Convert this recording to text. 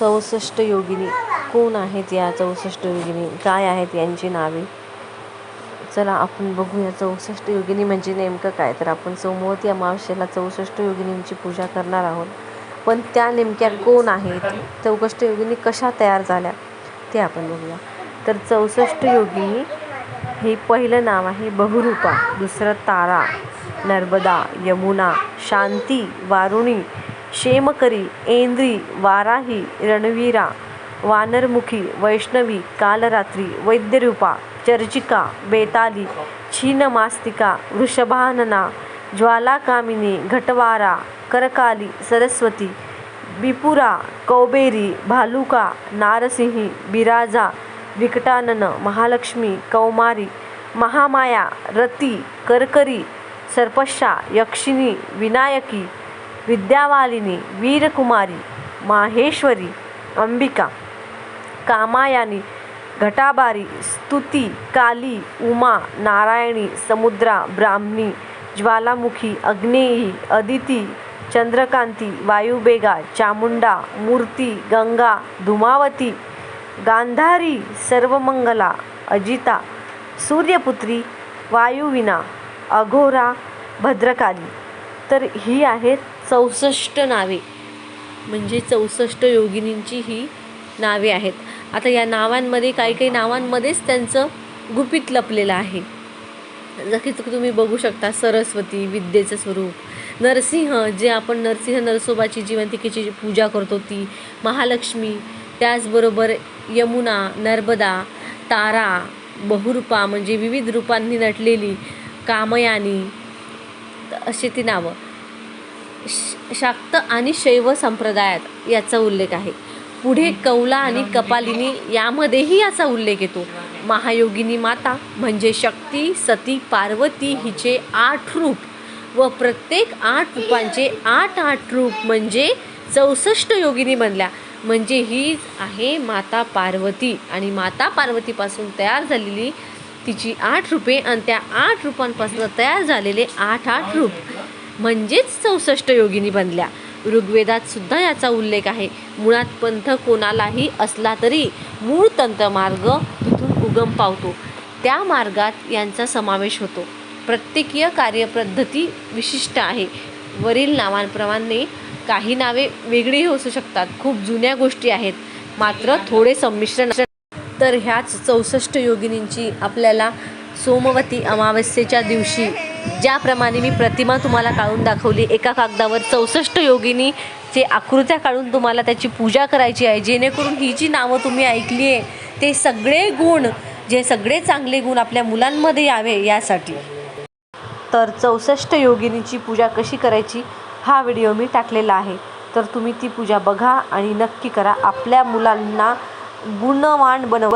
चौसष्ट योगिनी. कोण आहेत या चौसष्ट योगिनी? काय आहेत यांची नावे? चला आपण बघूया चौसष्ट योगिनी म्हणजे नेमकं काय? तर आपण सोमवती अमावस्येला चौसष्ट योगिनींची पूजा करणार आहोत. पण त्या नेमक्या कोण आहेत? चौसष्ट योगिनी कशा तयार झाल्या? ते आपण बघूया. तर चौसष्ट योगिनी हे पहिलं नाव आहे बहुरूपा दुसरं तारा नर्मदा यमुना शांती वारुणी क्षेमकरी ऐंद्री वाराही रणवीरा वानरमुखी वैष्णवी कालरात्री वैद्यरूपा चर्चिका बेताली छीनमास्तिका वृषभानना ज्वालाकामिनी घटवारा करकाली सरस्वती बिपुरा कौबेरी भालुका नारसिंही बिराजा विकटानन महालक्ष्मी कौमारी महामाया रती करकरी सर्पशा यक्षिणी विनायकी विद्यावालिनी वीरकुमारी माहेश्वरी अंबिका कामायानी घटाबारी स्तुती काली उमा नारायणी समुद्रा ब्राह्मणी ज्वालामुखी अग्नेयी अदिती चंद्रकांती वायुबेगा चामुंडा मूर्ती गंगा धुमावती गांधारी सर्वमंगला अजिता सूर्यपुत्री वायुविना अघोरा भद्रकाली। तर ही आहेत चौसष्ट नावे. म्हणजे चौसष्ट योगिनींची ही नावे आहेत. आता या नावांमध्ये काही काही नावांमध्येच त्यांचं गुपित लपलेलं आहे. जसं तुम्ही बघू शकता सरस्वती विद्येचं स्वरूप. नरसिंह जे आपण नरसिंह नरसोबाची जिवंतिकेची जी पूजा करतो ती महालक्ष्मी. त्याचबरोबर यमुना नर्मदा तारा बहुरूपा म्हणजे विविध रूपांनी नटलेली कामयानी अशी ती नावं. श- शाक्त आणि शैव संप्रदायात याचा उल्लेख आहे. पुढे कौला आणि कपालिनी यामध्येही याचा उल्लेख येतो. महायोगिनी माता म्हणजे शक्ती सती पार्वती हिचे आठ रूप व प्रत्येक आठ रूपांचे आठ आठ रूप म्हणजे चौसष्ट योगिनी बनल्या. म्हणजे ही आहे माता पार्वती आणि माता पार्वतीपासून तयार झालेली तिची आठ रूपे आणि त्या आठ रूपांपासून तयार झालेले आठ आठ रूप म्हणजेच चौसष्ट योगिनी बनल्या. ऋग्वेदात सुद्धा याचा उल्लेख आहे. मुळात पंथ कोणालाही असला तरी मूळ तंत्रमार्ग तिथून उगम पावतो. त्या मार्गात यांचा समावेश होतो. प्रत्येकीय कार्यपद्धती विशिष्ट आहे. वरील नावांप्रमाणे काही नावे वेगळीही असू शकतात. खूप जुन्या गोष्टी आहेत. मात्र थोडे संमिश्रण तर ह्याच चौसष्ट योगिनींची आपल्याला सोमवती अमावस्येच्या दिवशी ज्याप्रमाणे मी प्रतिमा तुम्हाला काढून दाखवली एका कागदावर चौसष्ट योगिनी योगिनीचे आकृत्या काढून तुम्हाला त्याची पूजा करायची आहे जेणेकरून ही जी नावं तुम्ही ऐकली आहे ते सगळे गुण जे सगळे चांगले गुण आपल्या मुलांमध्ये यावे यासाठी. तर चौसष्ट योगिनीची पूजा कशी करायची हा व्हिडिओ मी टाकलेला आहे. तर तुम्ही ती पूजा बघा आणि नक्की करा. आपल्या मुलांना गुणवान बनव